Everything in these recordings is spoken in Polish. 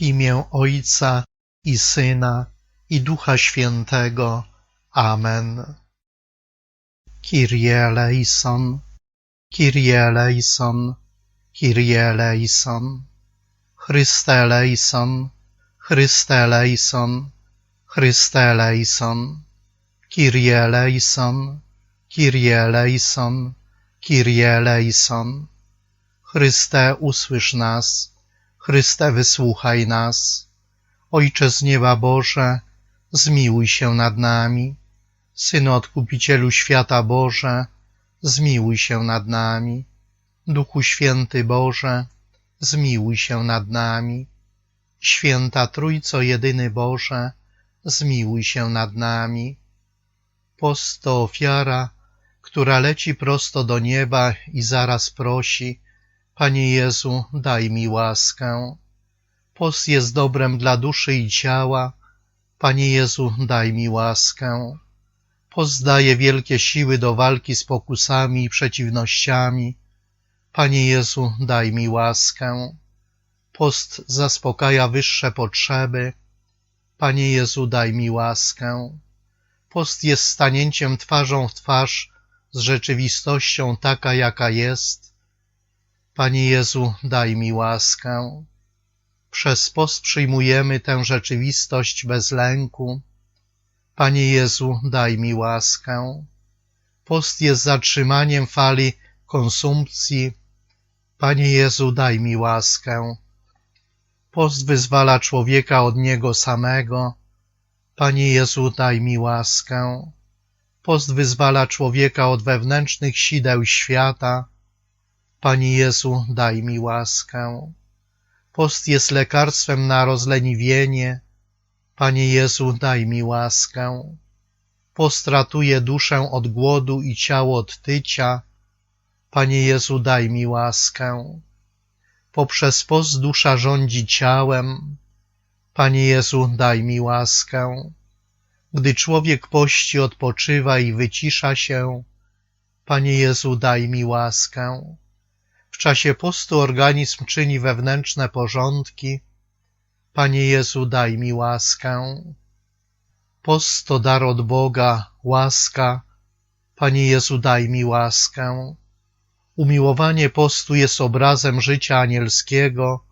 Imię Ojca i Syna i Ducha Świętego. Amen. Kyrie eleison, Kyrie eleison, Kyrie eleison. Chryste eleison, Chryste eleison, Chryste eleison. Kyrie eleison, Kyrie eleison, Kyrie eleison. Chryste, usłysz nas. Chryste, wysłuchaj nas. Ojcze z nieba Boże, zmiłuj się nad nami. Synu Odkupicielu świata Boże, zmiłuj się nad nami. Duchu Święty Boże, zmiłuj się nad nami. Święta Trójco Jedyny Boże, zmiłuj się nad nami. Post to ofiara, która leci prosto do nieba i zaraz prosi, Panie Jezu, daj mi łaskę. Post jest dobrem dla duszy i ciała, Panie Jezu, daj mi łaskę. Post daje wielkie siły do walki z pokusami i przeciwnościami, Panie Jezu, daj mi łaskę. Post zaspokaja wyższe potrzeby, Panie Jezu, daj mi łaskę. Post jest stanięciem twarzą w twarz z rzeczywistością taka, jaka jest. Panie Jezu, daj mi łaskę. Przez post przyjmujemy tę rzeczywistość bez lęku. Panie Jezu, daj mi łaskę. Post jest zatrzymaniem fali konsumpcji. Panie Jezu, daj mi łaskę. Post wyzwala człowieka od niego samego. Panie Jezu, daj mi łaskę. Post wyzwala człowieka od wewnętrznych sideł świata. Panie Jezu, daj mi łaskę. Post jest lekarstwem na rozleniwienie. Panie Jezu, daj mi łaskę. Post ratuje duszę od głodu i ciało od tycia. Panie Jezu, daj mi łaskę. Poprzez post dusza rządzi ciałem. Panie Jezu, daj mi łaskę. Gdy człowiek pości, odpoczywa i wycisza się, Panie Jezu, daj mi łaskę. W czasie postu organizm czyni wewnętrzne porządki. Panie Jezu, daj mi łaskę. Post to dar od Boga, łaska. Panie Jezu, daj mi łaskę. Umiłowanie postu jest obrazem życia anielskiego.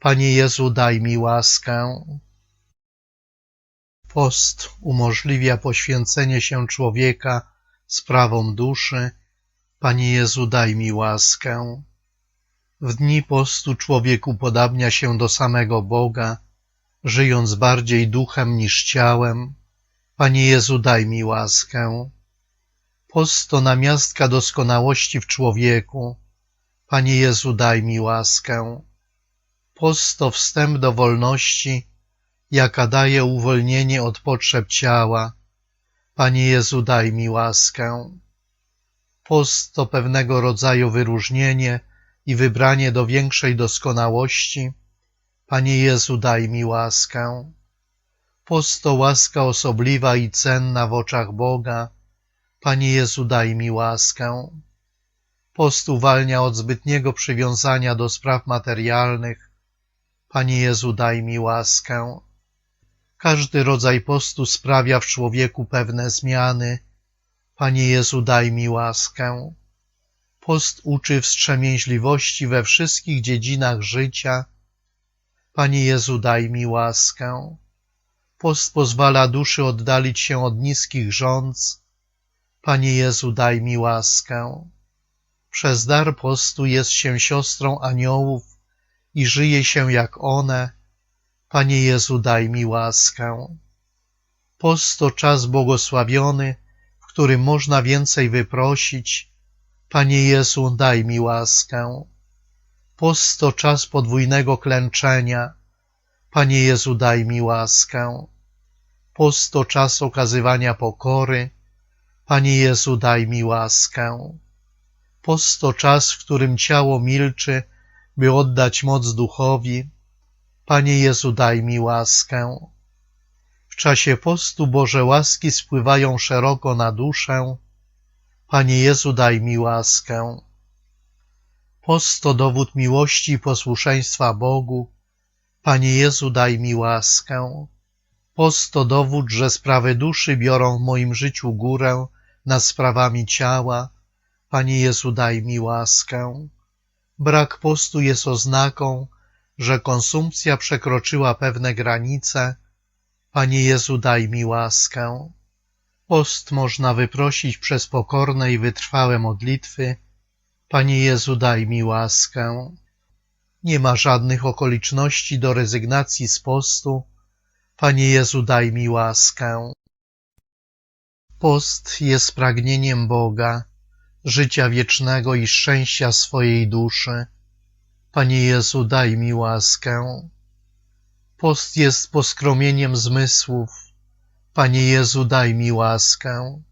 Panie Jezu, daj mi łaskę. Post umożliwia poświęcenie się człowieka sprawom duszy. Panie Jezu, daj mi łaskę. W dni postu człowiek upodabnia się do samego Boga, żyjąc bardziej duchem niż ciałem. Panie Jezu, daj mi łaskę. Post to namiastka doskonałości w człowieku. Panie Jezu, daj mi łaskę. Post to wstęp do wolności, jaka daje uwolnienie od potrzeb ciała. Panie Jezu, daj mi łaskę. Post to pewnego rodzaju wyróżnienie i wybranie do większej doskonałości. Panie Jezu, daj mi łaskę. Post to łaska osobliwa i cenna w oczach Boga. Panie Jezu, daj mi łaskę. Post uwalnia od zbytniego przywiązania do spraw materialnych. Panie Jezu, daj mi łaskę. Każdy rodzaj postu sprawia w człowieku pewne zmiany. Panie Jezu, daj mi łaskę. Post uczy wstrzemięźliwości we wszystkich dziedzinach życia. Panie Jezu, daj mi łaskę. Post pozwala duszy oddalić się od niskich rządz. Panie Jezu, daj mi łaskę. Przez dar postu jest się siostrą aniołów i żyje się jak one. Panie Jezu, daj mi łaskę. Post to czas błogosławiony, którym można więcej wyprosić. Panie Jezu, daj mi łaskę. Post to czas podwójnego klęczenia. Panie Jezu, daj mi łaskę. Post to czas okazywania pokory. Panie Jezu, daj mi łaskę. Post to czas, w którym ciało milczy, by oddać moc duchowi. Panie Jezu, daj mi łaskę. Czasie postu Boże łaski spływają szeroko na duszę. Panie Jezu, daj mi łaskę. Post to dowód miłości i posłuszeństwa Bogu. Panie Jezu, daj mi łaskę. Post to dowód, że sprawy duszy biorą w moim życiu górę nad sprawami ciała. Panie Jezu, daj mi łaskę. Brak postu jest oznaką, że konsumpcja przekroczyła pewne granice. Panie Jezu, daj mi łaskę. Post można wyprosić przez pokorne i wytrwałe modlitwy. Panie Jezu, daj mi łaskę. Nie ma żadnych okoliczności do rezygnacji z postu. Panie Jezu, daj mi łaskę. Post jest pragnieniem Boga, życia wiecznego i szczęścia swojej duszy. Panie Jezu, daj mi łaskę. Post jest poskromieniem zmysłów. Panie Jezu, daj mi łaskę.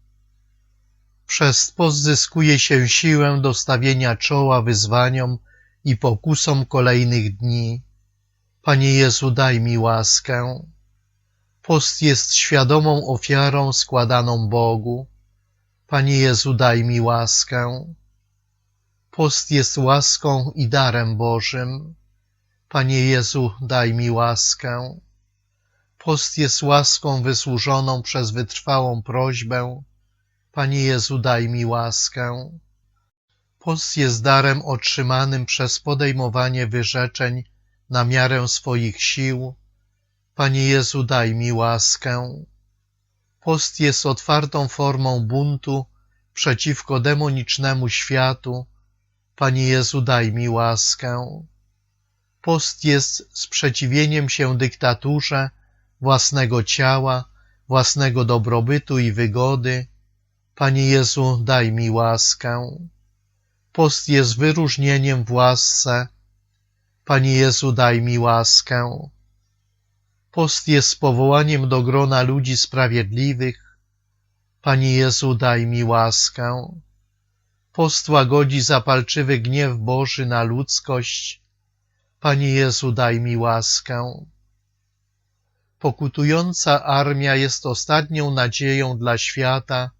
Przez post zyskuje się siłę do stawienia czoła wyzwaniom i pokusom kolejnych dni. Panie Jezu, daj mi łaskę. Post jest świadomą ofiarą składaną Bogu. Panie Jezu, daj mi łaskę. Post jest łaską i darem Bożym. Panie Jezu, daj mi łaskę. Post jest łaską wysłużoną przez wytrwałą prośbę. Panie Jezu, daj mi łaskę. Post jest darem otrzymanym przez podejmowanie wyrzeczeń na miarę swoich sił. Panie Jezu, daj mi łaskę. Post jest otwartą formą buntu przeciwko demonicznemu światu. Panie Jezu, daj mi łaskę. Post jest sprzeciwieniem się dyktaturze własnego ciała, własnego dobrobytu i wygody. Panie Jezu, daj mi łaskę. Post jest wyróżnieniem w łasce. Panie Jezu, daj mi łaskę. Post jest powołaniem do grona ludzi sprawiedliwych. Panie Jezu, daj mi łaskę. Post łagodzi zapalczywy gniew Boży na ludzkość. Panie Jezu, daj mi łaskę. Pokutująca armia jest ostatnią nadzieją dla świata.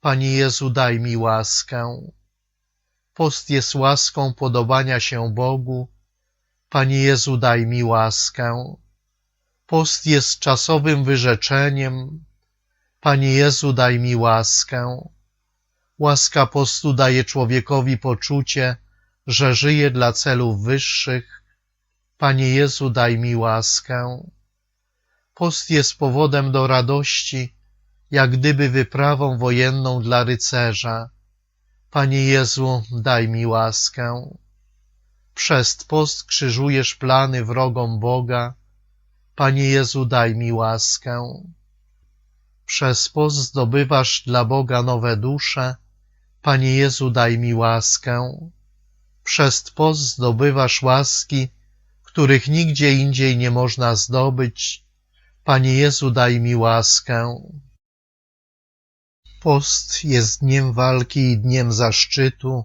Panie Jezu, daj mi łaskę. Post jest łaską podobania się Bogu. Panie Jezu, daj mi łaskę. Post jest czasowym wyrzeczeniem. Panie Jezu, daj mi łaskę. Łaska postu daje człowiekowi poczucie, że żyje dla celów wyższych. Panie Jezu, daj mi łaskę. Post jest powodem do radości, jak gdyby wyprawą wojenną dla rycerza. Panie Jezu, daj mi łaskę. Przez post krzyżujesz plany wrogom Boga. Panie Jezu, daj mi łaskę. Przez post zdobywasz dla Boga nowe dusze. Panie Jezu, daj mi łaskę. Przez post zdobywasz łaski, których nigdzie indziej nie można zdobyć. Panie Jezu, daj mi łaskę. Post jest dniem walki i dniem zaszczytu.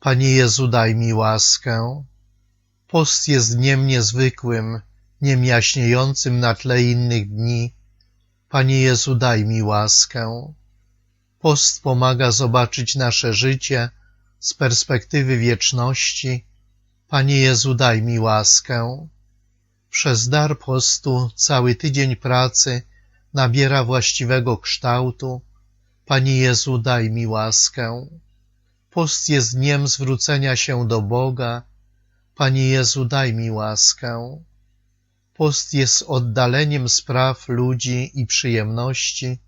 Panie Jezu, daj mi łaskę. Post jest dniem niezwykłym, dniem jaśniejącym na tle innych dni. Panie Jezu, daj mi łaskę. Post pomaga zobaczyć nasze życie z perspektywy wieczności. Panie Jezu, daj mi łaskę. Przez dar postu cały tydzień pracy nabiera właściwego kształtu. Panie Jezu, daj mi łaskę. Post jest dniem zwrócenia się do Boga. Panie Jezu, daj mi łaskę. Post jest oddaleniem spraw ludzi i przyjemności.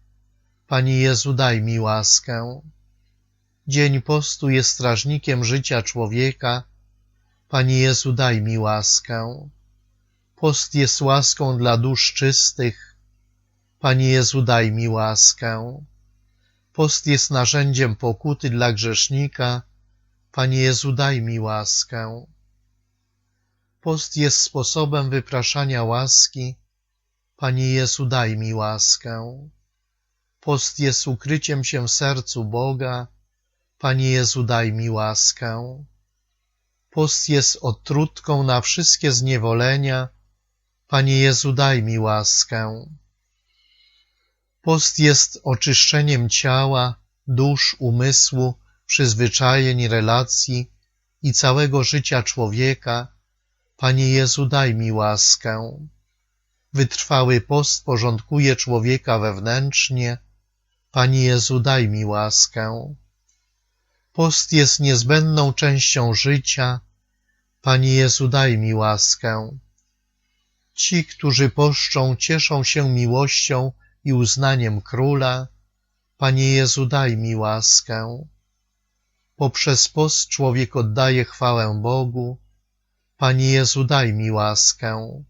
Panie Jezu, daj mi łaskę. Dzień postu jest strażnikiem życia człowieka. Panie Jezu, daj mi łaskę. Post jest łaską dla dusz czystych. Panie Jezu, daj mi łaskę. Post jest narzędziem pokuty dla grzesznika. Panie Jezu, daj mi łaskę. Post jest sposobem wypraszania łaski. Panie Jezu, daj mi łaskę. Post jest ukryciem się w sercu Boga. Panie Jezu, daj mi łaskę. Post jest odtrutką na wszystkie zniewolenia. Panie Jezu, daj mi łaskę. Post jest oczyszczeniem ciała, dusz, umysłu, przyzwyczajeń, relacji i całego życia człowieka. Panie Jezu, daj mi łaskę. Wytrwały post porządkuje człowieka wewnętrznie. Panie Jezu, daj mi łaskę. Post jest niezbędną częścią życia. Panie Jezu, daj mi łaskę. Ci, którzy poszczą, cieszą się miłością i uznaniem Króla. Panie Jezu, daj mi łaskę. Poprzez post człowiek oddaje chwałę Bogu. Panie Jezu, daj mi łaskę.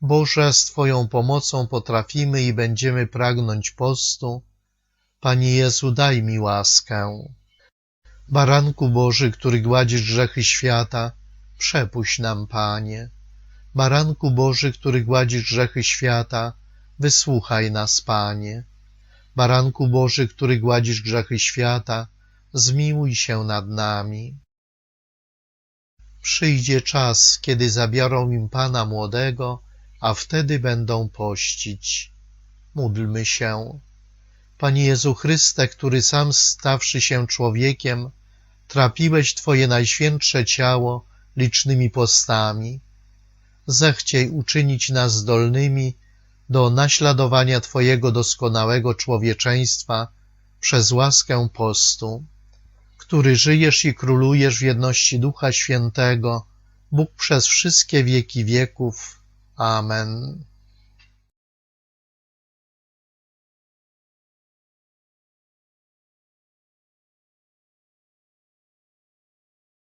Boże, z Twoją pomocą potrafimy i będziemy pragnąć postu. Panie Jezu, daj mi łaskę. Baranku Boży, który gładzisz grzechy świata, przepuść nam, Panie. Baranku Boży, który gładzisz grzechy świata, wysłuchaj nas, Panie. Baranku Boży, który gładzisz grzechy świata, zmiłuj się nad nami. Przyjdzie czas, kiedy zabiorą im Pana młodego, a wtedy będą pościć. Módlmy się. Panie Jezu Chryste, który sam stawszy się człowiekiem, trapiłeś Twoje najświętsze ciało licznymi postami. Zechciej uczynić nas zdolnymi do naśladowania Twojego doskonałego człowieczeństwa przez łaskę postu, który żyjesz i królujesz w jedności Ducha Świętego, Bóg przez wszystkie wieki wieków. Amen.